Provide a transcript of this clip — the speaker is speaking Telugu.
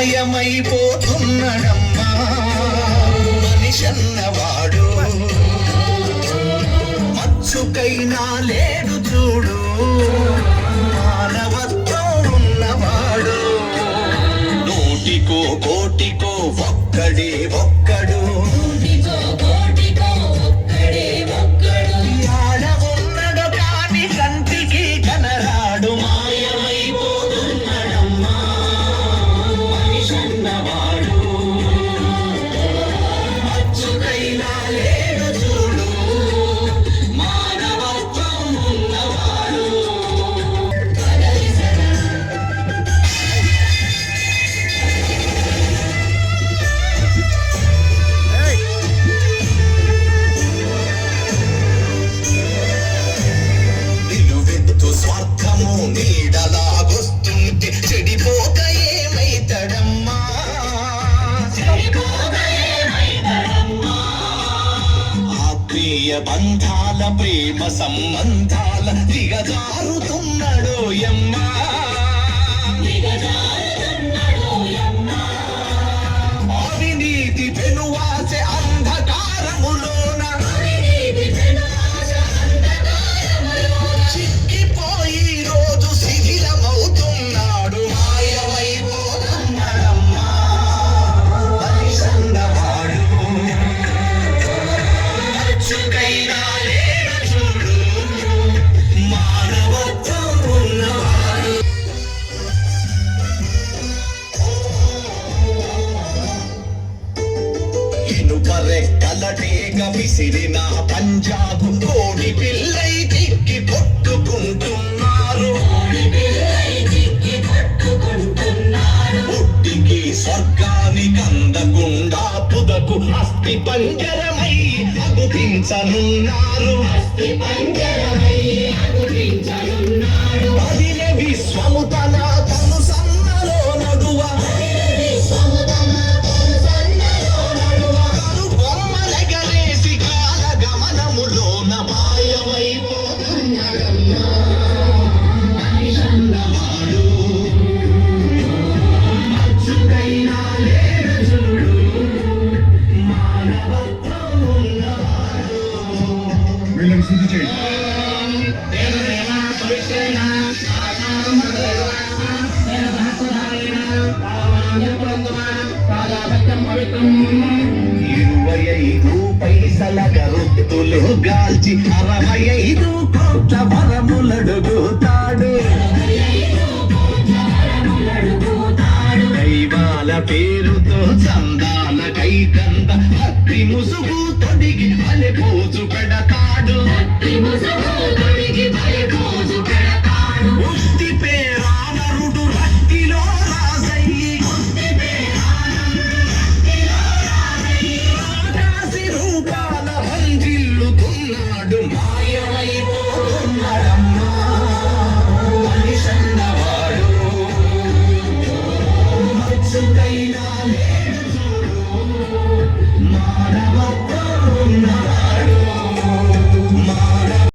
మాయమైపోతున్నడమ్మా మనిషన్నవాడు. మచ్చుకైనా లేడు చూడు. బంధాల ప్రేమ సంబంధాల దిగజారుతున్నాడు ఎమ్మా దిగజారు ఇనుపరెక్కలటేగ విసిరిన పంజాబు కోడి పిల్లై తిక్కి కొట్టుకుంటున్నారు. పుట్టికి స్వర్గానికి కందకుండా పుదకు అస్థి పంజరమై అగుపించనున్నారు అస్థి పదిన చేయండి. ఇరవై ఐదు పైసల గరుత్తులు గాల్చి అరవై ఐదు కోట్ల వరములడుగుతాడు దైవాల పేరుతో చందాల కైకంద భక్తి ముసుగు తొడిగి అలె పోజు పెడతాడు. ముసుగు Amen.